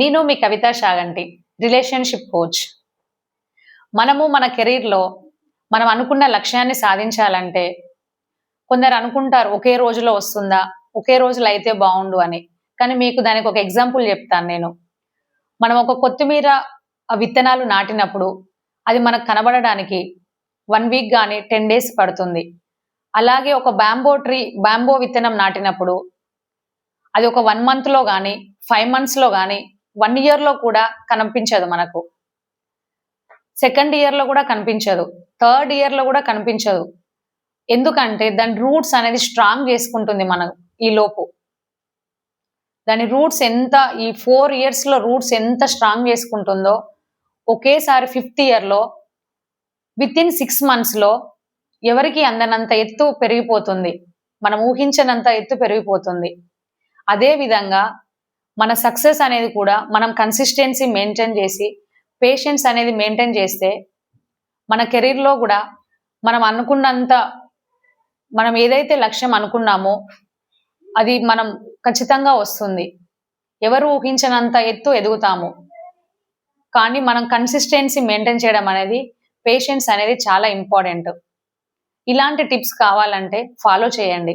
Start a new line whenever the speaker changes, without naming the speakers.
నేను మీ కవిత షాగంటి relationship coach. మనము మన కెరీర్లో మనం అనుకున్న లక్ష్యాన్ని సాధించాలంటే కొందరు అనుకుంటారు ఒకే రోజులో వస్తుందా? ఒకే రోజులో అయితే బాగుండు అని. కానీ మీకు దానికి ఒక ఎగ్జాంపుల్ చెప్తాను నేను. మనం ఒక కొత్తిమీర విత్తనాలు నాటినప్పుడు అది మనకు కనబడడానికి వన్ వీక్ కానీ టెన్ డేస్ పడుతుంది. అలాగే ఒక బ్యాంబో ట్రీ బ్యాంబో విత్తనం నాటినప్పుడు అది ఒక వన్ మంత్లో కానీ ఫైవ్ మంత్స్లో కానీ వన్ ఇయర్లో కూడా కనిపించదు మనకు. సెకండ్ ఇయర్లో కూడా కనిపించదు. థర్డ్ ఇయర్లో కూడా కనిపించదు. ఎందుకంటే దాని రూట్స్ అనేది స్ట్రాంగ్ చేసుకుంటుంది మనం ఈ లోపు. దాని రూట్స్ ఎంత ఈ ఫోర్ ఇయర్స్లో రూట్స్ ఎంత స్ట్రాంగ్ చేసుకుంటుందో ఒకేసారి ఫిఫ్త్ ఇయర్లో విత్ ఇన్ సిక్స్ మంత్స్లో ఎవరికి అందనంత ఎత్తు పెరిగిపోతుంది? మనం ఊహించనంత ఎత్తు పెరిగిపోతుంది. అదే విధంగా మన సక్సెస్ అనేది కూడా మనం కన్సిస్టెన్సీ మెయింటైన్ చేసి పేషెన్స్ అనేది మెయింటైన్ చేస్తే మన కెరీర్లో కూడా మనం అనుకున్నంత మనం ఏదైతే లక్ష్యం అనుకున్నామో అది మనం ఖచ్చితంగా వస్తుంది. ఎవరు ఊహించినంత ఎత్తు ఎదుగుతాము. కానీ మనం కన్సిస్టెన్సీ మెయింటైన్ చేయడం అనేది పేషెన్స్ అనేది చాలా ఇంపార్టెంట్ ఇలాంటి టిప్స్ కావాలంటే ఫాలో చేయండి.